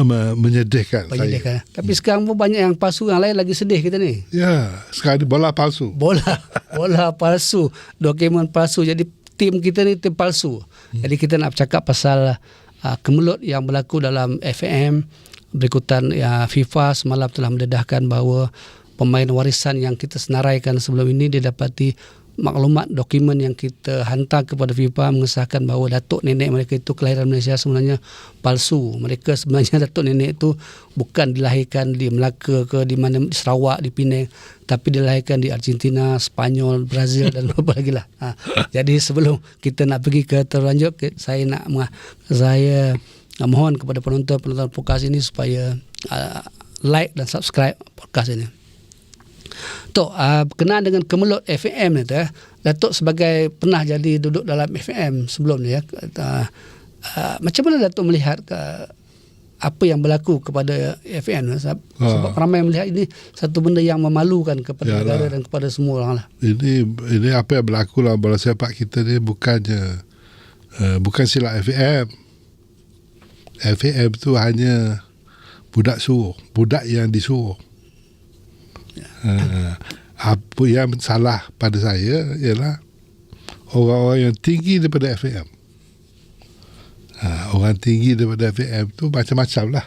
me- menyedihkan, Menyedihkan. saya. Tapi sekarang pun banyak yang palsu yang lain lagi sedih kita ni. Ya, sekarang ni bola palsu. Bola bola palsu, dokumen palsu. Jadi tim kita ni tim palsu. Hmm. Jadi kita nak bercakap pasal uh, kemelut yang berlaku dalam FAM berikutan ya, FIFA semalam telah mendedahkan bahawa pemain warisan yang kita senaraikan sebelum ini dia dapati maklumat dokumen yang kita hantar kepada FIFA mengesahkan bahawa datuk nenek mereka itu kelahiran Malaysia sebenarnya palsu. Mereka sebenarnya datuk nenek itu bukan dilahirkan di Melaka ke di mana di Sarawak, di Penang, tapi dilahirkan di Argentina, Spanyol, Brazil dan apa lagi lah. Ha. Jadi sebelum kita nak pergi ke terlanjut, saya nak saya mohon kepada penonton-penonton podcast ini supaya uh, like dan subscribe podcast ini. Tok, uh, berkenaan dengan kemelut FM ni tu, eh, Datuk sebagai pernah jadi duduk dalam FM sebelum ni ya. Uh, uh, macam mana Datuk melihat uh, apa yang berlaku kepada FM ni? Sebab, ha. sebab ramai melihat ini satu benda yang memalukan kepada Yalah. negara dan kepada semua orang lah. Ini ini apa yang berlaku dalam bola sepak kita ni bukannya uh, bukan silap FM. FM tu hanya budak suruh, budak yang disuruh. Uh, apa yang salah pada saya ialah orang-orang yang tinggi daripada FM. Uh, orang tinggi daripada FM tu macam-macam lah.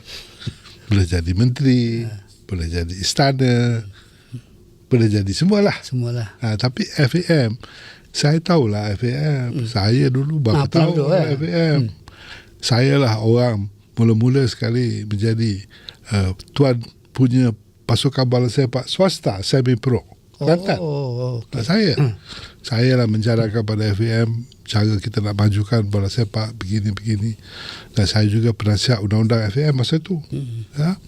Boleh jadi menteri, uh. boleh jadi istana, boleh jadi semualah. Semualah. Uh, tapi FM, saya tahulah FM. Hmm. Saya dulu berapa nah, tahun dulu, eh? FM. Hmm. Saya lah orang mula-mula sekali menjadi uh, tuan punya pasukan bola sepak swasta semi pro. Kelantan. Oh, oh, okay. Saya. Hmm. Saya lah menjarahkan pada FAM cara kita nak majukan bola sepak begini-begini. Dan saya juga penasihat undang-undang FAM masa tu. Hmm. Ya.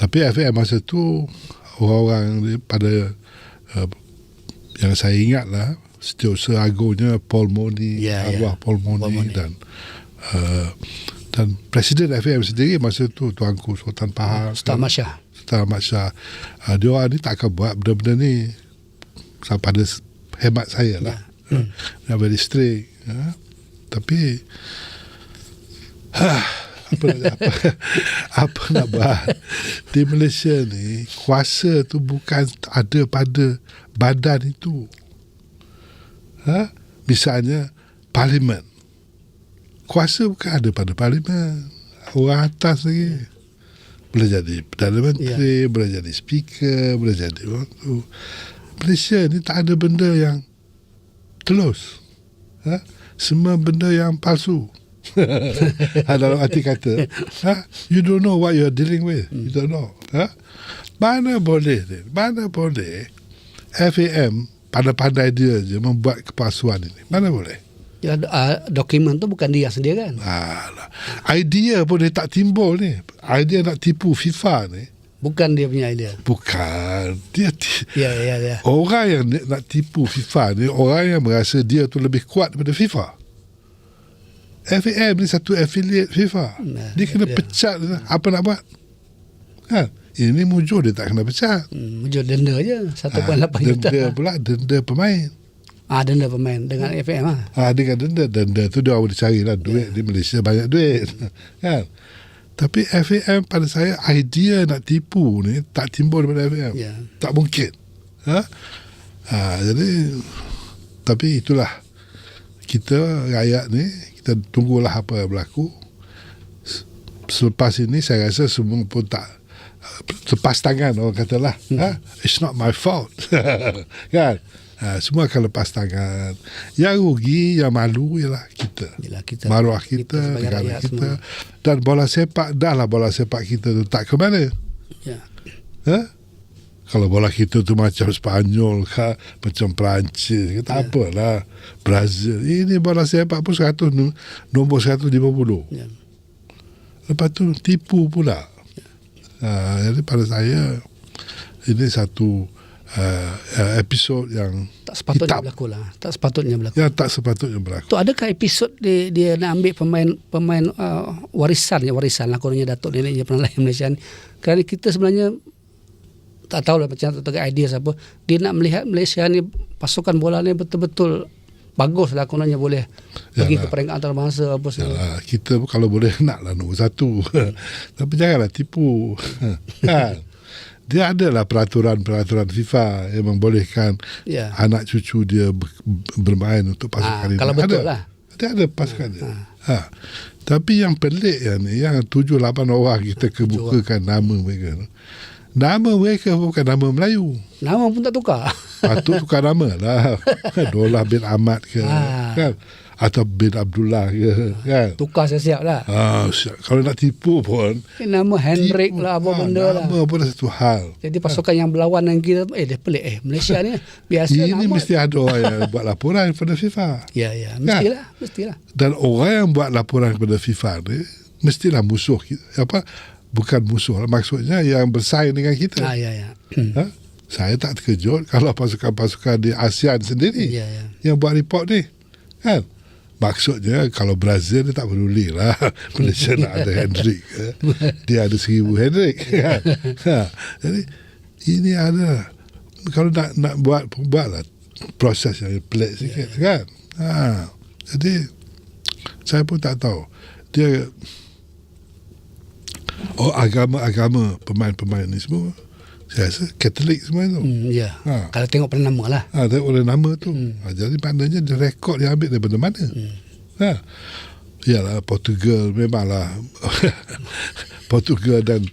Tapi FAM masa tu orang-orang pada uh, yang saya ingat lah setiausaha agungnya Paul Moni, yeah, Abah yeah. Paul Moni, Paul Moni. dan uh, dan Presiden FAM sendiri masa tu Tuanku Sultan Pahang. Sultan Masyah. Sultan Masyah. Uh, dia orang ni tak akan buat benda-benda ni pada hemat saya lah. Ya. Hmm. Dia very strict. Ya. Tapi ha, apa, apa, apa nak buat di Malaysia ni kuasa tu bukan ada pada badan itu. Ha? Misalnya parlimen kuasa bukan ada pada parlimen orang atas lagi boleh jadi Perdana Menteri, yeah. boleh jadi speaker, boleh jadi waktu. Malaysia ni tak ada benda yang telus. Ha? Semua benda yang palsu. Dalam arti kata, ha? you don't know what you are dealing with. You don't know. Ha? Mana boleh ni? Mana boleh FAM pada-pandai dia je membuat kepalsuan ini? Mana boleh? Ya, uh, dokumen tu bukan dia sendiri kan. Alah. Idea pun dia tak timbul ni. Idea nak tipu FIFA ni. Bukan dia punya idea. Bukan. Dia ti- ya, ya, ya. Orang yang nak tipu FIFA ni, orang yang merasa dia tu lebih kuat daripada FIFA. FAM ni satu affiliate FIFA. Nah, dia kena dia. pecat. Apa nak buat? Kan? Ini mujur dia tak kena pecat. Hmm, mujur denda je. 1.8 ha, juta. Denda pula, denda pemain. Ah denda pemain dengan. FM ah. Ah dengan denda denda tu dia boleh cari lah duit yeah. di Malaysia banyak duit kan. Tapi FM pada saya idea nak tipu ni tak timbul daripada FM. Yeah. Tak mungkin. Ha? ha? jadi tapi itulah kita rakyat ni kita tunggulah apa yang berlaku. Selepas ini saya rasa semua pun tak lepas tangan orang katalah. Hmm. Ha? It's not my fault. kan? Ha, semua akan lepas tangan. Yang rugi, yang malu ialah kita. Yalah, kita Maruah kita, kita negara kita. Semua. Dan bola sepak, dah lah bola sepak kita tu tak ke mana. Ya. Ha? Kalau bola kita tu macam Spanyol ke, macam Perancis, kita ya. apalah. Brazil. Ini bola sepak pun 100, nombor 150. Ya. Lepas tu tipu pula. Ha, jadi pada saya, ini satu uh, episod yang tak sepatutnya hitam. berlaku lah. Tak sepatutnya berlaku. Ya, tak sepatutnya berlaku. Tu adakah episod dia, dia nak ambil pemain pemain uh, warisan ya warisan lah kononnya Datuk neneknya pernah lahir Malaysia ni. Kerana kita sebenarnya tak tahu lah macam tu idea siapa. Dia nak melihat Malaysia ni pasukan bola ni betul-betul bagus lah kononnya boleh pergi Yalah. ke peringkat antarabangsa apa semua. Yalah, kita pun kalau boleh naklah nombor satu. Tapi janganlah tipu. kan? Dia adalah peraturan-peraturan FIFA yang membolehkan Ya. anak cucu dia ber- bermain untuk pasukan Ah, ini. kalau betul ada. lah. Dia ada pasukan dia. Ha. Tapi yang pelik yang ni, yang tujuh lapan orang kita kemukakan nama mereka. Nama mereka bukan nama Melayu. Nama pun tak tukar. Patut tukar nama lah. Dolah bin Ahmad ke. Ah. Kan? Atau bin Abdullah ke. Kan? tukar siap-siap lah. Ah, siap. kalau nak tipu pun Eh, nama Hendrik tipu. lah apa Ah, benda lah. Nama pun satu hal. Jadi pasukan yang berlawan dengan kita eh dia pelik eh Malaysia ni biasa Ini nama. mesti ada orang yang buat laporan kepada FIFA. Ya ya mestilah mestilah. Dan orang yang buat laporan kepada FIFA ni mestilah musuh kita. Apa? Bukan musuh lah. Maksudnya yang bersaing dengan kita. Ah ya ya. Ha? Saya tak terkejut kalau pasukan-pasukan di ASEAN sendiri Ya ya. yang buat report ni. Kan? Maksudnya kalau Brazil dia tak peduli lah Malaysia nak ada Hendrik ke. Dia ada seribu Hendrik kan? ha. Jadi ini ada Kalau nak nak buat Buatlah proses yang pelik sikit kan ha. Jadi Saya pun tak tahu Dia Oh agama-agama Pemain-pemain ni semua Saya rasa Katolik semua tu Hmm, ya. Ha. Kalau tengok pada nama lah. Ha, tengok oleh nama tu. Hmm. Ha, jadi maknanya dia rekod dia ambil daripada mana? Hmm. Ha. Yalah Portugal memanglah Portugal dan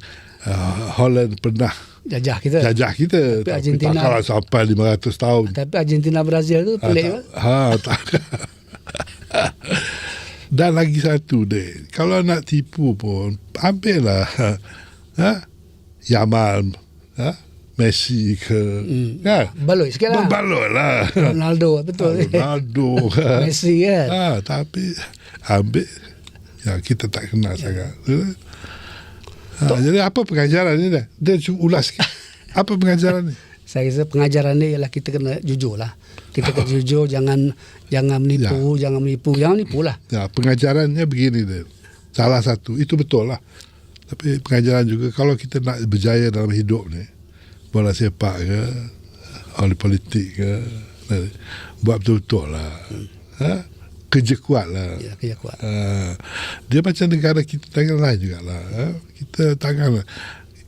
uh, Holland pernah Jajah kita. jajah kita Tapi Argentina- takkanlah sampai 500 tahun. Tapi Argentina Brazil tu pelik ha, ha, tak, ha, tak. Dan lagi satu deh, kalau nak tipu pun ambillah ha? Yamal, ha? Messi ke, Hmm. kan? Baloi sikit lah. Berbaloi lah. Ronaldo betul. Ronaldo kan. Messi kan. ha, Tapi Ambil Yang kita tak kenal Ya. sangat ha, Jadi apa pengajaran ni dah Dia cuba ulas sikit Apa pengajaran ni Saya rasa pengajaran ni ialah kita kena jujur lah. Kita kena jujur jangan jangan menipu, jangan menipu, jangan menipu lah. ya, Pengajarannya begini dia Salah satu Itu betul lah Tapi pengajaran juga Kalau kita nak berjaya dalam hidup ni Bola sepak ke Oleh politik ke Buat betul-betul lah ha? Kerja kuat lah Ya, kerja kuat. Uh, dia macam negara kita tangan lain jugalah. Uh, kita tangan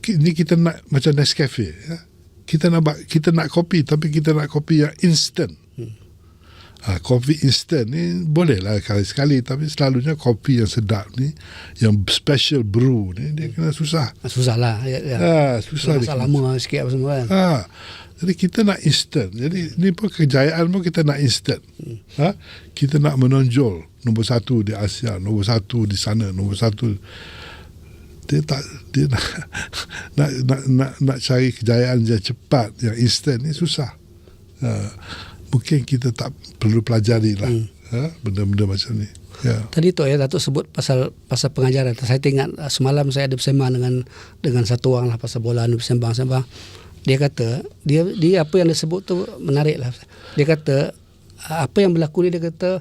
ki- ni kita nak macam Nescafe. Ya. Kita nak kita nak kopi tapi kita nak kopi yang instant. Hmm. Uh, kopi instant ni boleh lah sekali-sekali tapi selalunya kopi yang sedap ni yang special brew ni dia kena susah. Susah lah. Ya, ya. Ah, susah dia. lama sikit apa semua kan. Ha. Jadi kita nak instant. Jadi ni pun kejayaan pun kita nak instant. Ha? Kita nak menonjol nombor satu di Asia, nombor satu di sana, nombor satu. Dia tak dia nak nak nak nak, nak cari kejayaan yang cepat, yang instant ni susah. Ha. Mungkin kita tak perlu pelajari lah. Ha? Benda-benda macam ni. Ya. Tadi tu ya Datuk sebut pasal pasal pengajaran. Saya tengok uh, semalam saya ada bersembang dengan dengan satu orang lah pasal bola ni bersembang-sembang. Dia kata dia dia apa yang dia sebut tu menarik lah. Dia kata uh, apa yang berlaku ni dia kata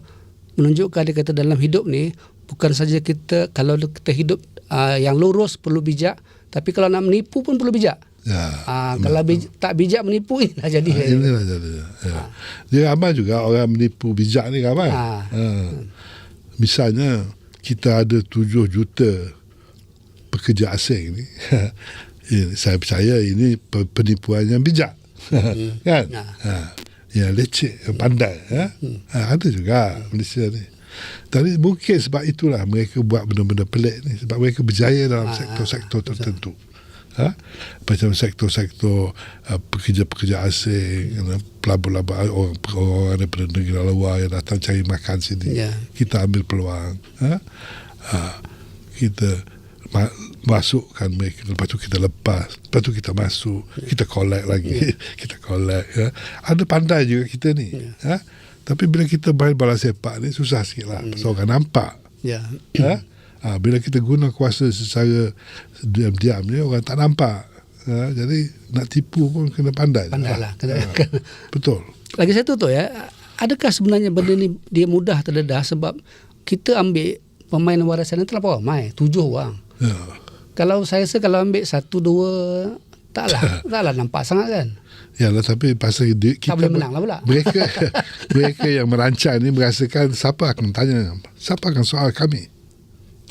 menunjukkan dia kata dalam hidup ni bukan saja kita kalau kita hidup uh, yang lurus perlu bijak tapi kalau nak menipu pun perlu bijak. Ya. Ah kalau bij, tak bijak menipu inilah jadi. Ha, inilah jadi. Ya. Dia ramai juga orang menipu bijak ni ramai. Ha. Ha. Misalnya kita ada 7 juta pekerja asing ni. ini, saya percaya ini pe- penipuan yang bijak. kan? Ha. Ha. Yang leceh, yang pandai. Ha? Ha, ada juga Malaysia ni. Tapi mungkin sebab itulah mereka buat benda-benda pelik ni. Sebab mereka berjaya dalam sektor-sektor tertentu. Ha? Macam sektor-sektor uh, pekerja-pekerja asing, know, pelabur-labur orang, orang daripada negara luar yang datang cari makan sini. Ya. Kita ambil peluang. Ha? Ha, kita ma- masukkan mereka lepas tu kita lepas lepas tu kita masuk kita collect lagi kita collect ya. ada pandai juga kita ni ha? Tapi bila kita main bola sepak ni susah sikit lah pasal orang nampak Ya. ha? ha, bila kita guna kuasa secara diam-diam ni orang tak nampak ha? jadi nak tipu pun kena pandai Pandai lah. Kena- kena- betul Lagi satu tu ya, adakah sebenarnya benda ni dia mudah terdedah sebab kita ambil pemain warisan ni terlalu ramai, tujuh orang. ya. Kalau saya rasa kalau ambil satu dua taklah taklah nampak sangat kan. Ya lah tapi pasal dia, kita boleh menang lah pula. Mereka mereka yang merancang ni merasakan siapa akan tanya, siapa akan soal kami.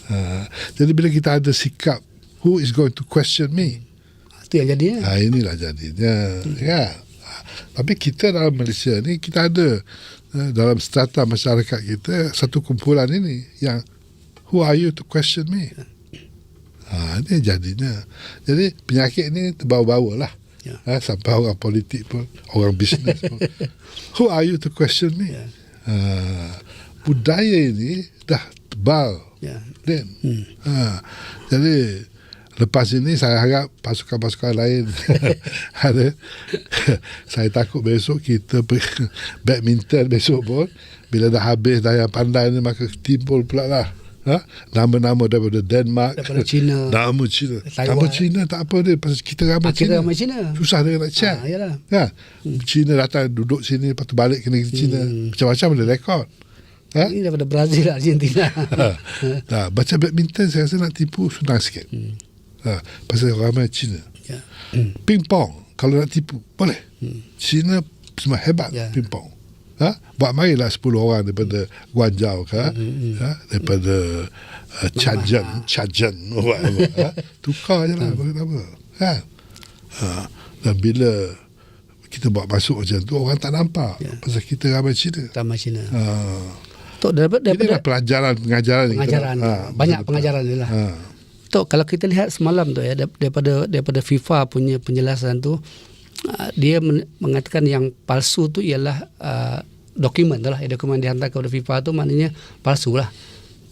Uh, jadi bila kita ada sikap who is going to question me? Itu yang jadinya. Ha, inilah jadinya. Hmm. Ya. Tapi kita dalam Malaysia ni kita ada uh, dalam strata masyarakat kita satu kumpulan ini yang who are you to question me? Ha, ini jadinya. Jadi penyakit ni terbawa-bawa lah. Ya. Ha, sampai orang politik pun, orang bisnes pun. who are you to question me? Ya. Ha, budaya ini dah tebal. Ya. Dan, hmm. ha, jadi lepas ini saya harap pasukan-pasukan lain ada saya takut besok kita badminton besok pun bila dah habis dah yang pandai ni maka timbul pula lah ha? nama-nama daripada Denmark Daripada China. nama China Taiwan. nama China tak apa dia pasal kita ramai Ah, China ramai Cina. susah dia nak chat Ah, yalah. kan China datang duduk sini lepas tu balik ke negeri China Hmm. macam-macam ada rekod ha? Ini daripada Brazil, Argentina. Nah, baca badminton saya rasa nak tipu senang sikit. Hmm. Ha, pasal ramai Cina. ya. Ping pong kalau nak tipu boleh. Hmm. Cina semua hebat Ya. ping pong. Ha? Buat marilah 10 orang daripada Guangzhou ke, hmm. ha? daripada uh, Shenzhen, Shenzhen, whatever, ha? tukar je lah, bagi apa. Ha? Ha. Dan bila kita buat masuk macam tu, orang tak nampak. Ya. Pasal kita ramai Cina. Taman Cina. Ha. Tok daripada, Inilah daripada pelajaran, pengajaran. kita pengajaran. nak- ha, banyak betul-betul. pengajaran ni lah. Ha. Tok kalau kita lihat semalam tu ya dar- daripada daripada FIFA punya penjelasan tu uh, dia men- mengatakan yang palsu tu ialah uh, dokumen tu lah ya, dokumen dihantar kepada FIFA tu maknanya palsu lah.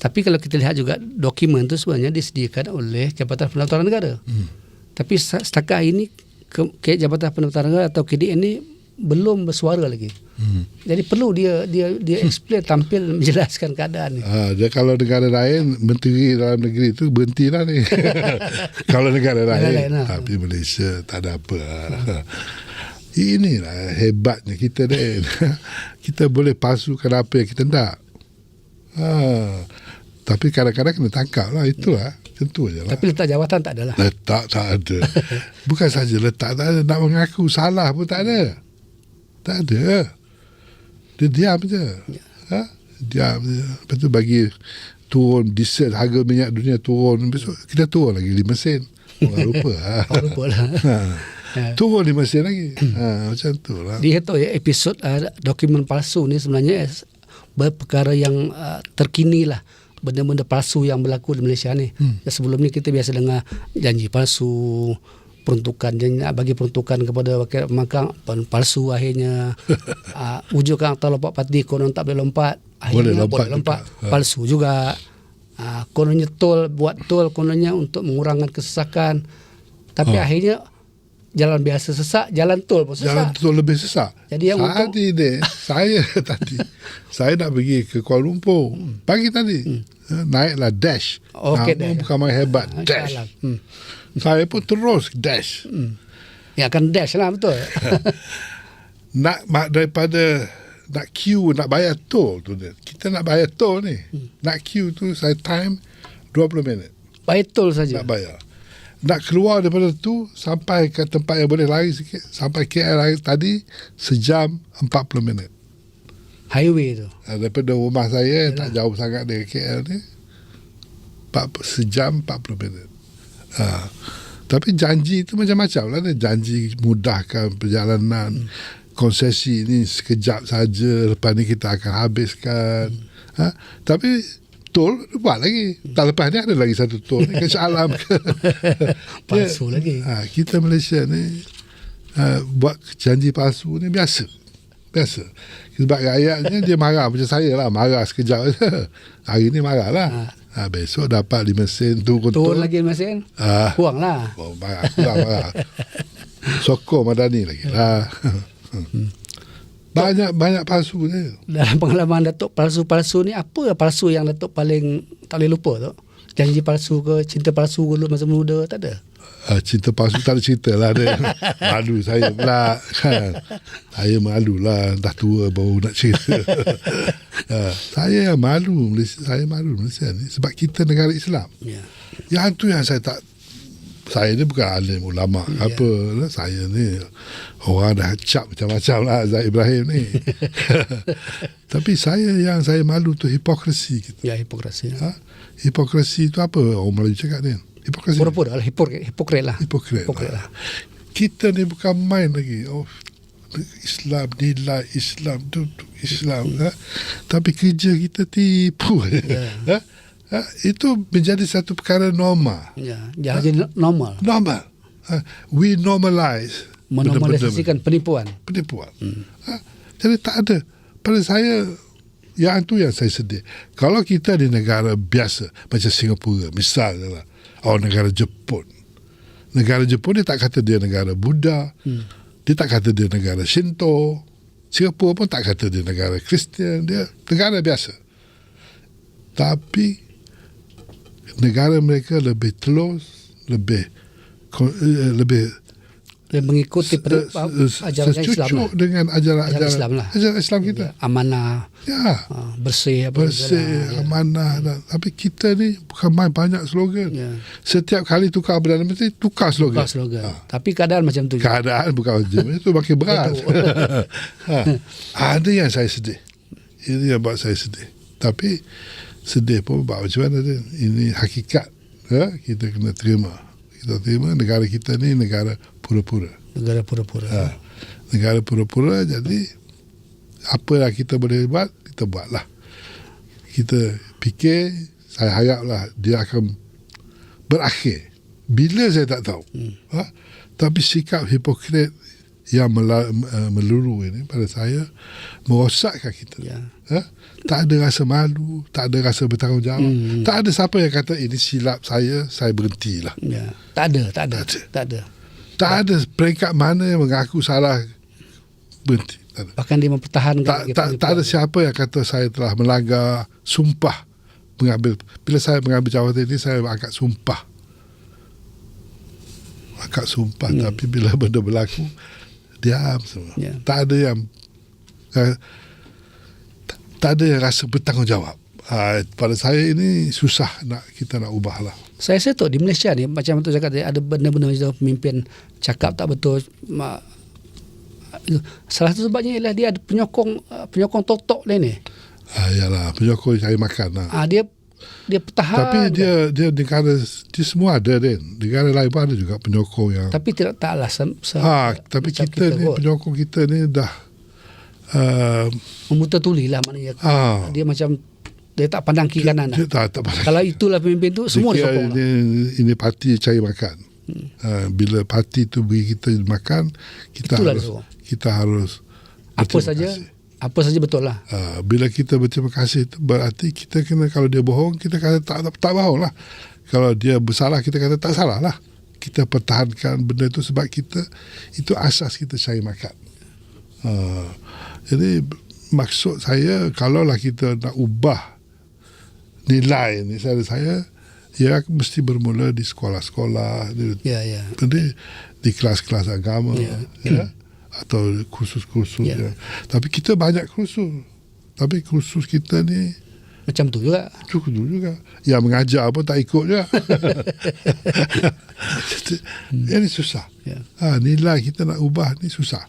Tapi kalau kita lihat juga dokumen tu sebenarnya disediakan oleh Jabatan Pendaftaran Negara. Hmm. Tapi setakat ini ke, ke Jabatan Pendaftaran Negara atau KDN ni belum bersuara lagi. Hmm. Jadi perlu dia dia dia explain tampil menjelaskan keadaan ni. Ha, dia kalau negara lain menteri dalam negeri tu berhentilah ni. kalau negara lain, lain lah. tapi Malaysia tak ada apa. lah. Inilah hebatnya kita ni. kita boleh palsukan apa yang kita nak. Ha, tapi kadang-kadang kena tangkap lah. Itulah. Tentu je lah. Tapi letak jawatan tak adalah. Letak tak ada. Bukan saja letak tak ada. Nak mengaku salah pun tak ada. Tak ada. Dia diam je. Ha? Diam je. Lepas tu bagi turun diesel harga minyak dunia turun. Besok kita turun lagi 5 sen. Orang lupa. ha. Lupa lah. Ha. Turun 5 sen lagi. Ha, macam tu lah. Dia tahu ya episod uh, dokumen palsu ni sebenarnya perkara yang uh, terkini lah benda-benda palsu yang berlaku di Malaysia ni. Hmm. Sebelum ni kita biasa dengar janji palsu, peruntukan janji nak bagi peruntukan kepada wakil makang palsu akhirnya uh, wujudkan akta lompat parti konon tak boleh lompat Boleh akhirnya lompat boleh lompat juga. Ha. palsu juga uh, kononnya tol buat tol kononnya untuk mengurangkan kesesakan tapi Oh. akhirnya jalan biasa sesak jalan tol pun sesak Jalan tu lebih sesak. Jadi yang untung- tadi ni, saya tadi, saya nak pergi ke Kuala Lumpur. Pagi tadi, hmm. naiklah dash. Okey, Nama Dash. bukan main hebat, Ah, dash. Hmm. Saya pun terus dash. Hmm. Ya akan dash lah betul. nak mak daripada nak queue nak bayar tol tu. Kita nak bayar tol ni. Hmm. Nak queue tu saya time 20 minit Baik tol saja. nak bayar. Nak keluar daripada tu sampai ke tempat yang boleh lari sikit sampai KL lari tadi sejam 40 minit. Highway tu. Ha, daripada rumah saya tak jauh sangat dari KL ni. 40, sejam 40 minit. Ha. Tapi janji tu macam-macam lah. Janji mudahkan perjalanan. Konsesi ni sekejap saja. Lepas ni kita akan habiskan. Ha? Tapi tol buat lagi. Tak lepas ni ada lagi satu tol. Ni ke Shah Alam ke. Palsu lagi. Ha, kita Malaysia ni ha, buat janji palsu ni biasa. Biasa. Sebab rakyatnya dia marah macam saya lah. Marah sekejap je. Hari ni marah lah. Ha, besok dapat 5 sen turun Turun tol. lagi mesin. Ah. Kurang lah. Oh. Aku lah. Sokong Madani lagi lah. banyak banyak palsu ni. Dalam pengalaman Datuk palsu-palsu ni apa palsu yang Datuk paling tak boleh lupa tu? Janji palsu ke, cinta palsu dulu masa muda tak ada. Uh, cinta palsu tak ada cerita lah dia. malu saya pula kan. Saya malu lah dah tua baru nak cerita. uh, saya yang malu Malaysia, saya malu Malaysia ni sebab kita negara Islam. Ya. Yang tu yang saya tak saya ni bukan alim ulama Ya. apa lah. saya ni orang dah cap macam-macam lah Zahid Ibrahim ni tapi saya yang saya malu tu hipokrisi kita Ya hipokrasi. ha? hipokrisi tu apa orang Melayu cakap ni hipokrisi Pura-pura lah hipokrit, hipokrit lah. hipokrit, Hipokrit lah. lah. kita ni bukan main lagi oh Islam nilai Islam tu, tu Islam ha? tapi kerja kita tipu ha? Ha? itu menjadi satu perkara normal Ya, jangan jadi normal. normal ha? we normalize Menormalisasikan penipuan. penipuan hmm. ha? jadi tak ada pada saya yang tu yang saya sedih kalau kita di negara biasa macam Singapura misalnya lah atau negara Jepun. Negara Jepun dia tak kata dia negara Buddha. Hmm. dia tak kata dia negara Shinto. Singapura pun tak kata dia negara Kristian. Dia negara biasa. Tapi negara mereka lebih telus lebih eh, lebih Dan mengikuti pen- se- se- ajaran Islam secucuk lah. dengan ajaran Ajaran ajaran Islam lah. ajaran Islam kita Ya, amanah, ya ah, bersih apa bersih. Ya. amanah dan tapi kita ni bukan main banyak slogan Ya. setiap kali tukar Perdana Menteri tukar slogan Bukan slogan. Tapi keadaan macam tu. juga. keadaan bukan macam itu makin berat ha. ada yang saya sedih ini yang buat saya sedih tapi sedih pun buat macam mana dia ini hakikat ha? kita kena terima kita terima negara kita ni negara pura-pura Negara pura-pura. ha. negara pura-pura jadi apa yang kita boleh buat kita buatlah kita fikir saya haraplah dia akan berakhir bila saya tak tahu hmm. ha? tapi sikap hipokrit yang uh, meluru ini pada saya merosakkan kita Ya. ha? tak ada rasa malu tak ada rasa bertanggungjawab Hmm. tak ada siapa yang kata ini silap saya saya berhentilah Ya. Tak ada, tak ada. Tak ada. Tak ada. Tak ada peringkat mana yang mengaku salah. Berhenti. Bahkan dia mempertahankan tak, tak, tak ada siapa yang kata saya telah melanggar sumpah mengambil. Bila saya mengambil jawatan ini saya angkat sumpah. Angkat sumpah hmm. tapi bila benda berlaku diam semua. Ya. tak ada yang uh, tak, tak ada yang rasa bertanggungjawab. Uh, pada saya ini susah nak kita nak ubah lah Saya rasa tu di Malaysia ni macam tu cakap tadi ada benda-benda macam pemimpin cakap tak betul ma, salah satu sebabnya ialah dia ada penyokong uh, penyokong totok dia ni. uh, yalah penyokong saya makan lah Ah dia dia pertahan tapi dia dia negara dia semua ada dia negara lain pun ada juga penyokong yang tapi tidak taklah se, se, Ha, tapi macam kita, ni kot. penyokong kita ni dah uh, memutar tuli lah maknanya. ah, Dia macam dia tak pandang kiri kanan dia lah. tak tak pandang. Kalau itulah pemimpin tu semua Dia kira disokong lah. ini, ini parti cari makan. Hmm. Uh, bila parti tu beri kita makan, kita Itulah harus disokong. kita harus Apa saja kasih. apa saja betul lah. Uh, bila kita berterima kasih itu berarti kita kena kalau dia bohong kita kata tak tak, tak bohong lah. Kalau dia bersalah kita kata tak salah lah. Kita pertahankan benda itu sebab kita itu asas kita cari makan. Uh, jadi maksud saya kalaulah kita nak ubah nilai ni saya saya ia mesti bermula di sekolah-sekolah di, Ya ya. di, di kelas-kelas agama Ya. ya. atau kursus-kursus Ya. ya. tapi kita banyak kursus tapi kursus kita ni Macam tu juga. cukup juga yang mengajar pun tak ikut juga Jadi, ini susah Ya. ha, nilai kita nak ubah ni susah